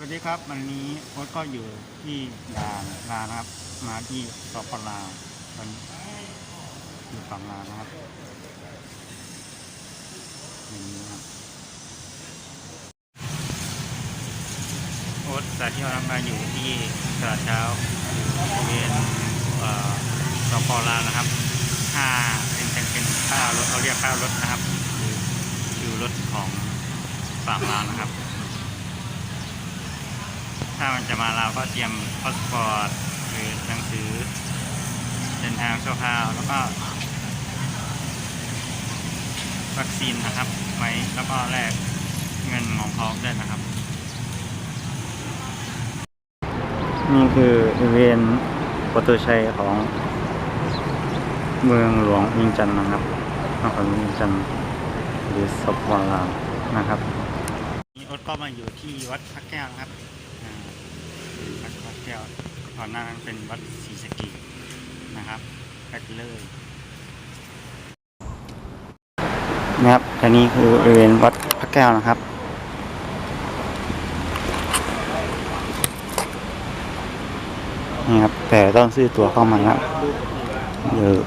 สวัสดีครับ วันนี้โค้ชก็อยู่ที่ด่านลานะครับ มาที่สปลาวตอนอยู่ฝั่งลาวนะครับอย่างนี้นะครับโค้ชสายเที่ยวนะครับมาอยู่ที่ตลาดเช้าบริเวณสปลาวนะครับค่าเป็นเป็นเป็นค่ารถเราเรียกค่ารถนะครับคือคือรถของฝั่งลาวนะครับ ถ้ามันจะมาเราก็เตรียมพาสปอร์ตหรือหนังสือเดินทางชั่วคราวแล้วก็ วัคซีนนะครับไว้แล้วก็แลกเงินของพร้อมด้วยนะครับ นี่คือบริเวณประตูชัยของเมืองหลวงวิงจันทร์นะครับนครวิงจันทร์หรือสปปลาวนะครับนี่โอ๊ตก็มาอยู่ที่วัดพระแก้วนะครับอ่า วัดพระแก้วก่อนหน้านั้นเป็นวัดศรีสะกีนะครับไปกันเลยนะครับอันนี้คือบริเวณวัดพระแก้วนะครับนี่ครับ แต่ต้องซื้อตั๋วเข้ามาครับเยอะ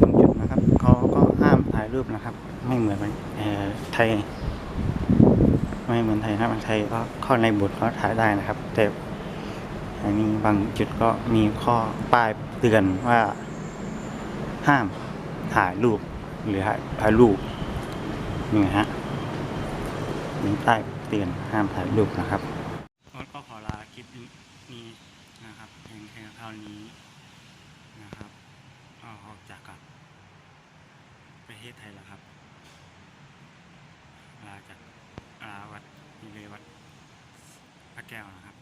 บางจุดนะครับเขาก็ห้ามถ่ายรูปนะครับ ไม่เหมือนไทย ไม่เหมือนไทยนะบางไทยก็ข้าในบทก็ถ่ายได้นะครับ แต่อันนี้บางจุดก็มีข้อป้ายเตือนว่าห้ามถ่ายรูปหรือถ่ายถ่ายรูปนี่ไงฮะมีป้ายเตือนห้ามถ่ายรูปนะครับก็ขอลาคลิปนี้นะครับเพียงแค่เท่านี้นะครับออกจากกับประเทศไทยแล้วครับ แก้วนะครับ